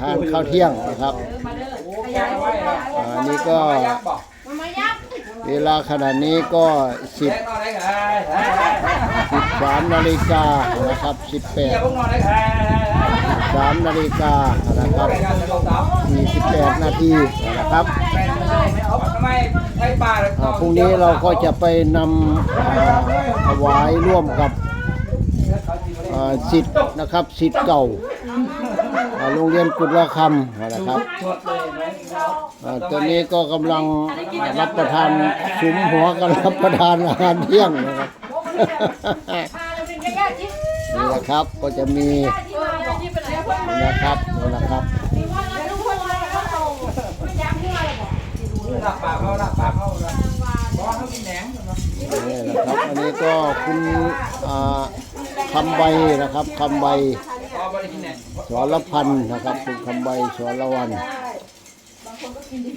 ทานข้าวเที่ยงนะครับอันนี้ก็เวลาขณะนี้ก็สิบนอนได้ไงสิบสามนาฬิกานะครับสิบแปดเพิ่งนอนได้ไงสามนาฬิกานะครับรายการจะลงสาวสี่สิบแปดนาทีนะครับอ่าพรุ่งนี้เราก็จะไปนำอ่าถวายร่วมกับอ่าสิทธิ์นะครับสิทธิ์เก่า โรงเรียนกุฎละคำนะครับอ่าตอนนี้ก็กำลังรับประทานสุมหัวกันรับประทานอาหารเที่ยงนะครับพาเราเป็นแค่ที่นี่นะครับก็จะมีนะครับนี่นะครับมีว่าเรากคนเราเขาโตไม่ยับเมื่อไรบอกหลับปากเขาหลับปากเขาเพราะเขากินแหนงนี่นะครับอันนี้ก็คุณอ่าคำใบนะครับคำใบ สรพันธ์นะครับ คุณคำใบสรวัน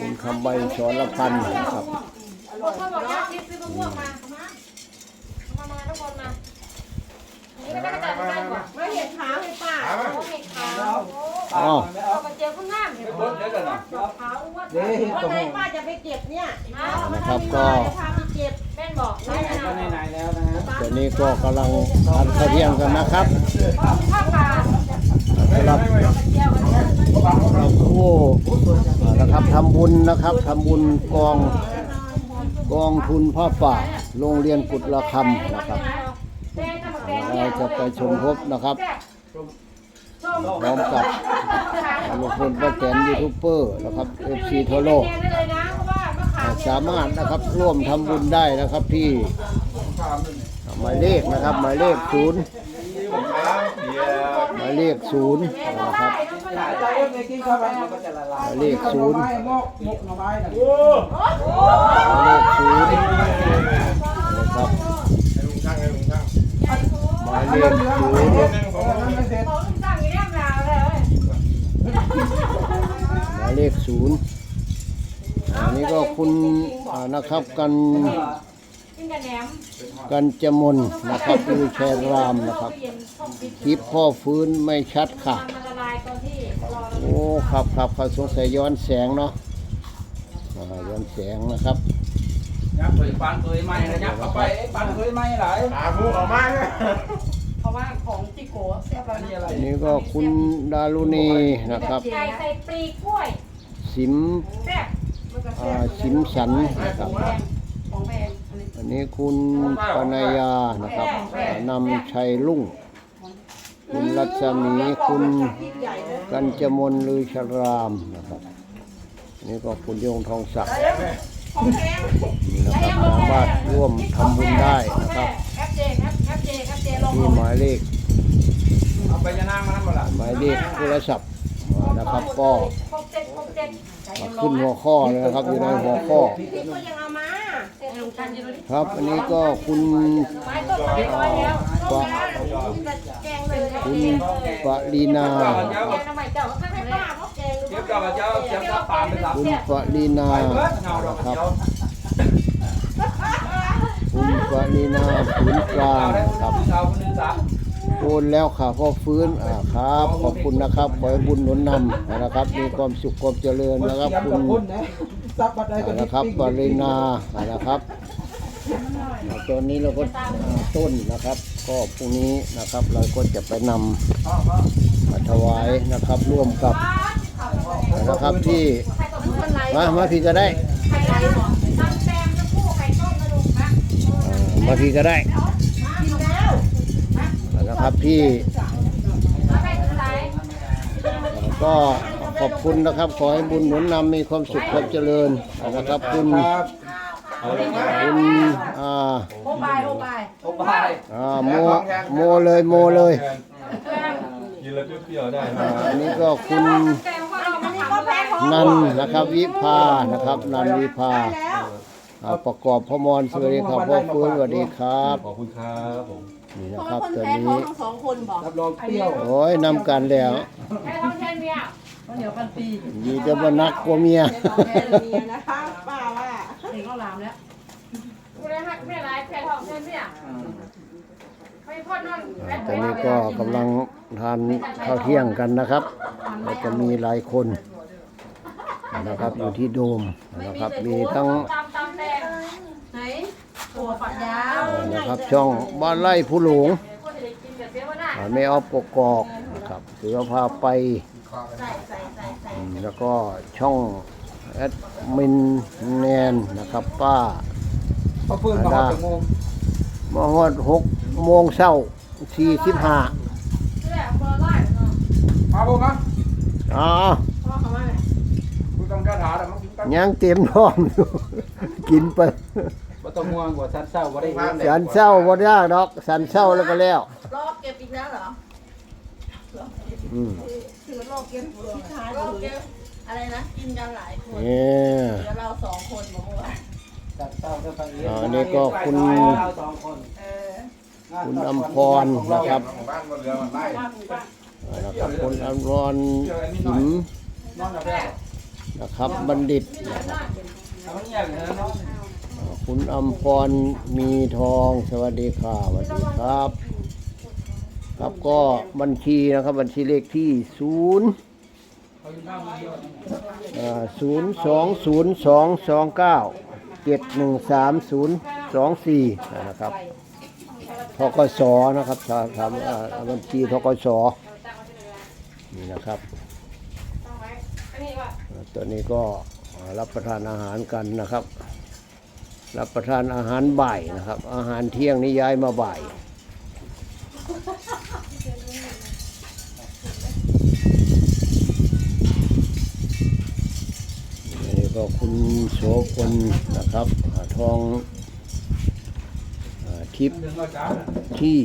คุณคำใบสรพันธ์นะครับเขาบอกว่าคิดซื้อมะม่วงมามามามาทุกคนมานี่ก็จะจัดการก่อนไม่เห็นขาให้ป้าเห็นขาอ๋อเอากระเจียวข้างหน้าไปบดเดี๋ยวกันนะดอกขาวว่าวันไหนป้าจะไปเก็บเนี่ยนะครับก็พาไปเก็บแม่บอกไหมก็ไหนๆแล้วนะตอนนี้ก็กำลังทานข้าวเที่ยงกันนะครับข้าวปลา รับเจียวกันเนี่ยเราผู้อ่นะครับทำบุญนะครับทำบุญกองกองทุนพ่อป่าโรงเรียนกุฎละคำนะครับ เราจะไปชมพบนะครับพร้อมกับลุงพลป้าแตนยูทูบเบอร์นะครับเอฟซีทั่วโลกแดงได้เลยนะเพรสามารถนะครับร่วมทำบุญได้นะครับที่หมายเลขนะครับหมายเลขศูนย์ เลขศูนย์นะครับเลขศูนย์เลขศูนย์นะครับหมายเลขศูนย์ไม่เสร็จบอกลุงตั้งอย่างนี้ยาวเลยหมายเลขศูนย์อันนี้ก็คุณนะครับกัน กินกับแหนมกันจมนนะครับดูแชร์รามนะครับเย็นต้มพริกคลิปพ่อฟื้นไม่ชัดค่ะ มันละลายตอนที่รอโอ้ครับครับเขาสงสัยย้อนแสงเนาะอ่าย้อนแสงนะครับ ยักษ์เคยปันเคยไหมนะยักษ์เอาไปปันเคยไหมหลายตาผู้ออกมาเนี่ยเพราะว่าของที่โกะเสียบอันนี้อะไรอันนี้ก็คุณดารุณีนะครับ ไก่ใส่ปลีกล้วยสิมแซ่บมันก็อ่าแซ่บสิมสันนะครับ ของแพง อันนี้อันนี้คุณปนายานะครับอ่านำชัยลุ่ง คุณรัศมีคุณกันจมนลือชรามนะครับอันนี่ก็คุณโยงทองศักดิ์นี่นะครับสามารถร่วมทำบุญได้นะครับแอปเจแอปแอปเจแอปเจลงที่หมายเลขเอาไปจะนั่งมานั่งมาละหมายเลขโทรศัพท์อ่านะครับก็ครบเจ็ดครบเจ็ดขึ้นหัวข้อเลยนะครับอยู่ในหัวข้อ พี่ก็ยังเอามาเสร็จลงกันอยู่เลยครับอันนี้ก็คุณไม้ต้นไม้ร้อยแล้วต้นแล้วแกงเลยแกคุณงปรีนาแกงทำไมเจ้าไม่ให้ป้าเพราะแกงเก็บกับเจ้าเก็บกับปามไปสับคุณปรีนาไปเบิดเงาดอกนะครับเจ้าคุณปรีนาศูนย์กลางเอาได้ครับเจ้าคนหนึ่งสามโอนแล้วค่ะพ่อฟื้นอ่าครับ ขอบคุณนะครับ ขอให้บุญหนุนนำนะครับ มีความสุขความเจริญนะครับคุณ ซับบัดได้ก็นะครับปรินานะครับตอนนี้เราก็ต้นนะครับ ก็พรุ่งนี้นะครับ เราก็จะไปนำมาถวายนะครับ ร่วมกับนะครับที่มามาพี่ก็ได้มจะได้มาพี่ก็ได้นแล้วนะครับที่ก็ ขอบคุณนะครับ ขอให้บุญหนุนนำมีความสุขความเจริญนะครับ คุณคุณอ่าโอบายโอบายโอ้บายอ่าโมโมเลยโมเลยกินแล้วเปรี้ยวๆได้อ่าอันนี้ก็คุณแซมว่าเราไม่ทำอะไรของนันนะครับวิภานะครับ นันวิภาอ่าประกอบพระมรสวัสดีครับพ่อฟื้นสวัสดีครับขอบคุณครับผมนี่นะครับตัวนี้สองคนบอกรับรองเปรี้ยวโอ้ยนำกันแล้วไข่ท้องแทนเมีย มีแต่ว่านักกว่าเมียนะคะป้าว่า เด็กเขาลามแล้วกูได้หักไม่ไรไข่ท้องแทนเมียไม่พ่อนอนตอนนี้ก็กำลังทานข้าวเที่ยงกันนะครับเก็จะมีหลายคนนะครับอยู่ที่โดมนะครับ มีทั้งตำตำแดงไหนตัวฝักยาวนะครับช่องบ้านไร่ผู้หลงคนจะได้กินกับเสียวหน้า อ่าไม่ออฟกกอกนะครับเสือพาไป ใส่ใส่ใส่ใส่อืม แล้วก็ช่องแอดมินแนนนะครับ ป้าพอฟื้นมาหกโมงมาฮอดหกโมงเช้าสี่สิบห้าแหละเบอร์ไล่เนาะมาบ่มาอ๋อพ่อเขาว่าไงกูต้องคาถาแล้วมั้งกินกันยังเต็มท้องอยู่กินไปบ่ต้องง่วงกว่าสันเศร้าบ่ได้เงินสันเศร้าบ่ยากดอกสันเศร้าแล้วก็แล้วรอบเก็บอีกแล้วเหรออืม ถือรอบเก็บที่ท้ายรอบเก็บอะไรนะ กินกันหลายคนเนี่ยเดี๋ยวเราสองคนบอกว่าสันเศร้าเท่ากันเองอ่านี่ก็คุณ เราสองคนเออคุณอำพรนะครับบ้านบนเรือมันไล่นะครับคุณอำพรหิมนอนกับแม่นะครับ บัณฑิตนะครับเอามันเงียบเลยนะเนาะอ่าคุณอำพรมีทอง สวัสดีค่ะสวัสดีครับ ครับก็บัญชีนะครับบัญชีเลขที่ศูนย์ศูนย์สองศูนย์สองสองเก้าเจ็ดหนึ่งสามศูนย์สองสี่นะครับทกสนะครับทำบัญชีทกสนี่นะครับตอนนี้ก็รับประทานอาหารกันนะครับ รับประทานอาหารบ่ายนะครับ อาหารเที่ยงนี้ย้ายมาบ่าย ก็คุณโสพลนะครับทองอทิพย์ที่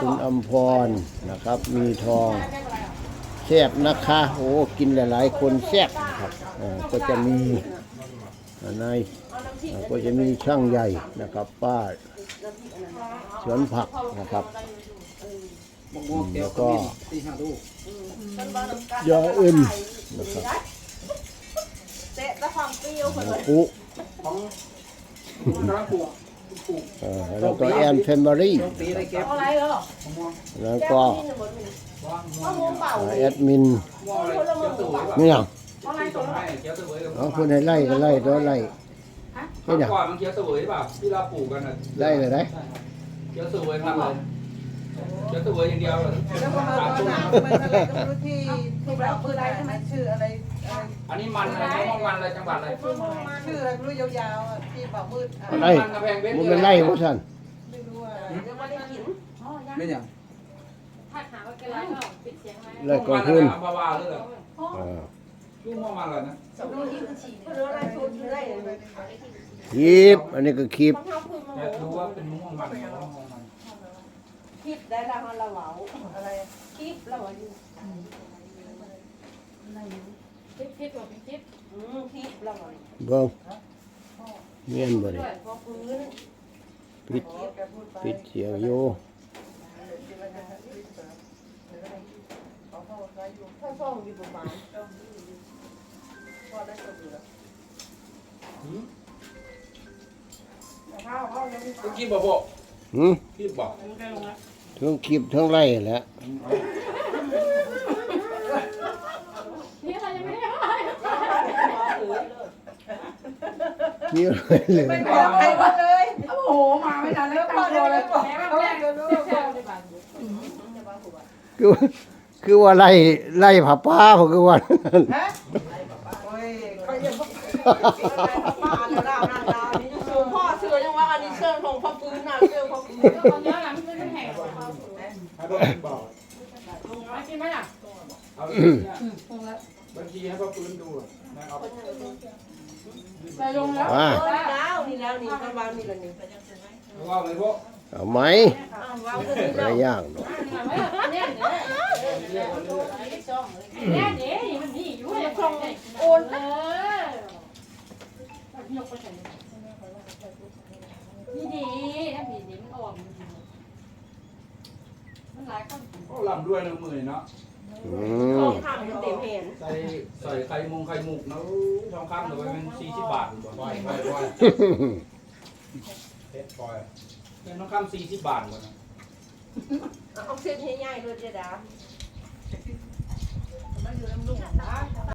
คุณอมพรนะครับ มีทองแซ่บนะคะโอ้กินหลาย ๆ คนแซ่บครับก็จะมีอ่านายก็จะมีช่างใหญ่นะครับ ป้าสวนผักนะครับมะม่วงเตียวก็สี่ห้าลูกยาอื่นนะครับ เตะแล้วความเปรี้ยวคนหเลมูยปุของคุณกำลังปลูกปลูกอ่าแล้วก็แอนเฟมเบอรี่ต้นปีได้เก็บเอาอะไรเหรอมะม่วงแล้วก็ว่างม่วเอางวงเปล่าอ่าแอดมินม่วงอะไรเขียวสวยป่ะนี่ยังเอาอะไรต้ตัวนไม้เขียวสวยกับเอาคุณให้ไล่ก็ไล่ตัวไล่เมื่อก่อนมันเขียวสวยป่ะที่เราปลูกกันน่ะไล่เลยได้เขียวสวยมากเลยเขียวสวยอย่างเดียวเลยแล้วก็มาตามตอนตัวหลังมันอะไรก็ไม่รู้ที่ที่เราปืนอะไรใช่ไหมชื่ออะไร อะไรอันนี้มันอะไรมะม่วงมันอะไรจังหวัดอะไรชื่ออะไรไม่รู้ยาวๆอะที่บ่าวมืดอะไล่มันกระแพงเพชรมันเป็นไล่ของฉันไม่รู้ว่ายังไม่ได้กินไม่อย่างถ้าหาว่าเป็นไรก็ปิดเสียงไว้ไล่กองทุนบาวาเลยเหรออ่าลูกมะม่วงมันอะไรนะดูที่บัญชีไม่รู้อะไรชุดอะไรเลยคลิปอันนี้ก็คลิปต้องเอาคืนมาอยากรู้ว่าเป็นมะม่วงมันหรือมะม่วงมันคลิปได้ละเราเหลาอะไรคลิปเราอยู่ คลิปคลิปแบบคลิปอืมคลิปเราเบิ้งเมียนบ่ด้ได้วยพอพื้นปิดแกพูดไปปิดเสียงอยู่เขาเข้าใช้อยู่ถ้าส่งอยู่ประมาณพอได้ก็ดีแล้วก็คิดบอกบอกหืมคิดบอกทั้งคลิปทั้งไล่แหละ นี่อะไรยังไม่ได้ นี่เลยไม่บอกใครว่าเลย โอ้โห มาไม่ทันแล้วตั้งตัวไม่เลยบอกเขาจะรู้ว่าบอกคือคือว่าไล่ไล่ผาป้าผมคือว่าฮะโอ้ยเขายังบอกป้าจะเล่าหน้าตานี่สูพ่อเสือยังว่าอันนี้เชิงของพ่อฟื้นน่ะเชิงพ่อพื้นตอนนี้หลังมันแห้ง ให้พ่อบอก กินไหมล่ะ เอาบัญชีให้พ่อฟื้นดูนะเอา ไปลงแล้วอ่าแล้วนี่แล้วนี่ก็วางนี่แล้วนี่ว่าเลยพ่อเอาไหมวางนี่ไม่แล้วยากหรอกเนี่ยเนี่ยเนี่ยเนี่ยมันนี่อยู่เนี่ยส่งโอนเออยกไปใส่นี่ดีถ้าดีดีมันออกมันหลายคนก็ลำด้วยนะมือเนาะอื ทองคำมันเต็มเห็นใส่ใส่ไข่มุงไข่มุกนะอู้ทองคำหรือว่ามันสี่สิบบาทบ่อยปล่อยปล่อยเฮ็ดปล่อยเป็นทองคำสี่สิบบาทบ่นะเอาเส้นใหญ่ๆเลยเจ๊ดา